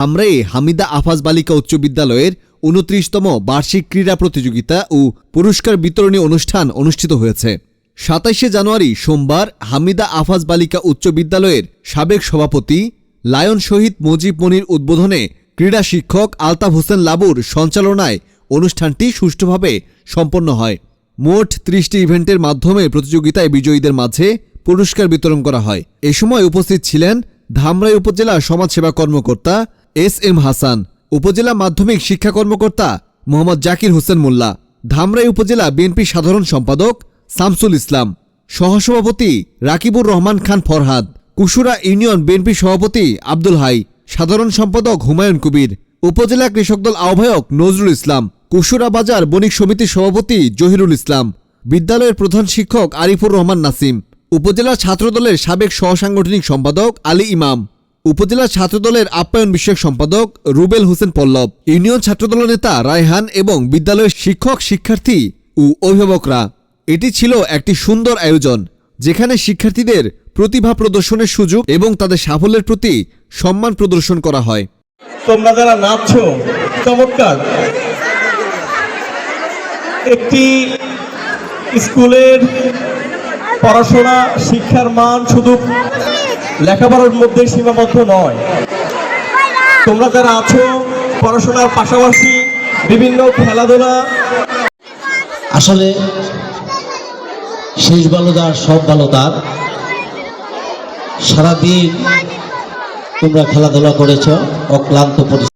আমরাই হামিদা আফাজ বালিকা উচ্চ বিদ্যালয়ের উনত্রিশতম বার্ষিক ক্রীড়া প্রতিযোগিতা ও পুরস্কার বিতরণী অনুষ্ঠান অনুষ্ঠিত হয়েছে। সাতাইশে জানুয়ারি সোমবার হামিদা আফাজ বালিকা উচ্চ বিদ্যালয়ের সাবেক সভাপতি লায়ন শহীদ মুজিব মনির উদ্বোধনে ক্রীড়া শিক্ষক আলতাফ হোসেন লাবুর সঞ্চালনায় অনুষ্ঠানটি সুষ্ঠুভাবে সম্পন্ন হয়। মোট ত্রিশটি ইভেন্টের মাধ্যমে প্রতিযোগিতায় বিজয়ীদের মাঝে পুরস্কার বিতরণ করা হয়। এ সময় উপস্থিত ছিলেন ধামরাই উপজেলা সমাজসেবা কর্মকর্তা এস এম হাসান, উপজেলা মাধ্যমিক শিক্ষা কর্মকর্তা মোহাম্মদ জাকির হোসেন মোল্লা, ধামরাই উপজেলা বিএনপি সাধারণ সম্পাদক শামসুল ইসলাম, সহসভাপতি রাকিবুর রহমান খান ফরহাদ, কুশুরা ইউনিয়ন বিএনপি সভাপতি আব্দুল হাই, সাধারণ সম্পাদক হুমায়ুন কবির, উপজেলা কৃষক দল আহ্বায়ক নজরুল ইসলাম, কুশুরা বাজার বণিক সমিতির সভাপতি জহিরুল ইসলাম, বিদ্যালয়ের প্রধান শিক্ষক আরিফুর রহমান নাসিম, উপজেলা ছাত্রদলের সাবেক সহসাংগঠনিক সম্পাদক আলী ইমাম উপজেলা ছাত্রদলের আপ্যায়ন বিষয়ক সম্পাদক রুবেল হোসেন পল্লব, ইউনিয়ন ছাত্রদল নেতা রায়হান এবং বিদ্যালয়ের শিক্ষক, শিক্ষার্থী ও অভিভাবকরা। এটি ছিল একটি সুন্দর আয়োজন, যেখানে শিক্ষার্থীদের প্রতিভা প্রদর্শনের সুযোগ এবং তাদের সাফল্যের প্রতি সম্মান প্রদর্শন করা হয়। তোমরা যারা নাচছো, চমৎকার। একটি স্কুলের পড়াশোনা, শিক্ষার মান শুধু লেখাপড়ার মধ্যে সীমাবদ্ধ নয়। তোমরা যারা আছো, পড়াশোনার পাশাপাশি বিভিন্ন খেলাধুলা আসলে শেষ ভালো যার সব ভালো তার। সারাদিন তোমরা খেলাধুলা করেছ, অক্লান্ত পরিশ্রম